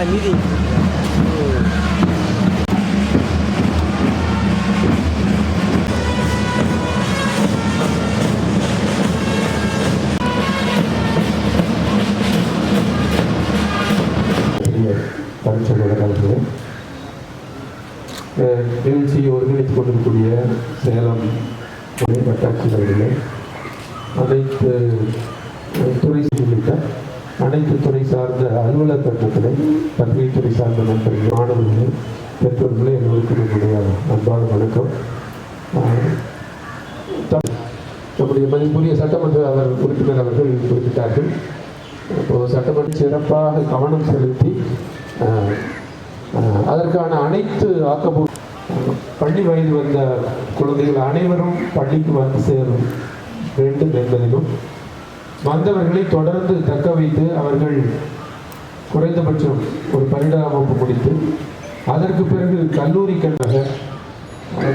மேலே மீதி நிகழ்ச்சியை ஒருங்கிணைத்துக் கொண்டிருக்கூடிய சேலம் துணை வட்டாட்சியர்களே அனைத்து துறை உள்ளிட்ட அனைத்து துறை சார்ந்த அலுவலர் கட்டணங்களை கல்வித்துறை துறை சார்ந்த நண்பர்கள் மாணவர்களே பெற்றோர்களே எங்களுக்கு என்னுடைய அன்பான வணக்கம். நம்முடைய மதிப்புரிய சட்டமன்ற அவர் உறுப்பினர் அவர்கள் குறிப்பிட்டார்கள். இப்போ சட்டமன்ற சிறப்பாக கவனம் செலுத்தி அதற்கான அனைத்து ஆக்கப்பூ பள்ளி வயது வந்த குழந்தைகள் அனைவரும் பள்ளிக்கு வந்து சேரும் வேண்டும் என்பதிலும் வந்தவர்களை தொடர்ந்து தக்க வைத்து அவர்கள் குறைந்தபட்சம் ஒரு பன்னிரெண்டாம் வகுப்பு முடித்து அதற்கு பிறகு கல்லூரி கண்ணாக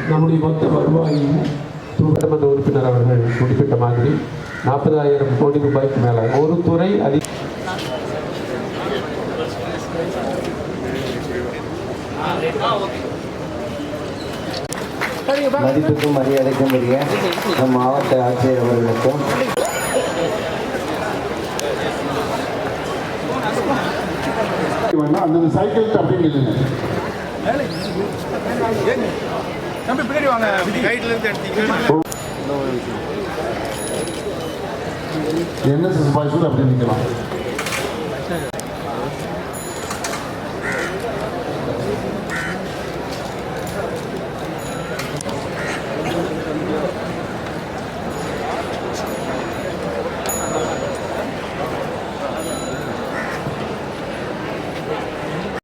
நம்முடைய மொத்த வருவாயில் சட்டமன்ற உறுப்பினர் அவர்கள் குறிப்பிட்ட மாதிரி நாற்பதாயிரம் கோடி ரூபாய்க்கு மேலே ஒரு துறை அதிக மதிப்புக்கும் மரியாதைக்கும் உரிய நம் மாவட்ட ஆட்சியர் அவர்களுக்கும் வேணா அந்த சைக்கிள் அப்படியே நில்லுங்க. தம்பி பின்னாடி வாங்க. கைட்ல இருந்து எடுத்தீங்க என்எஸ்எஸ் பாய்ஸ் கூட அப்படியே நிற்கலாம்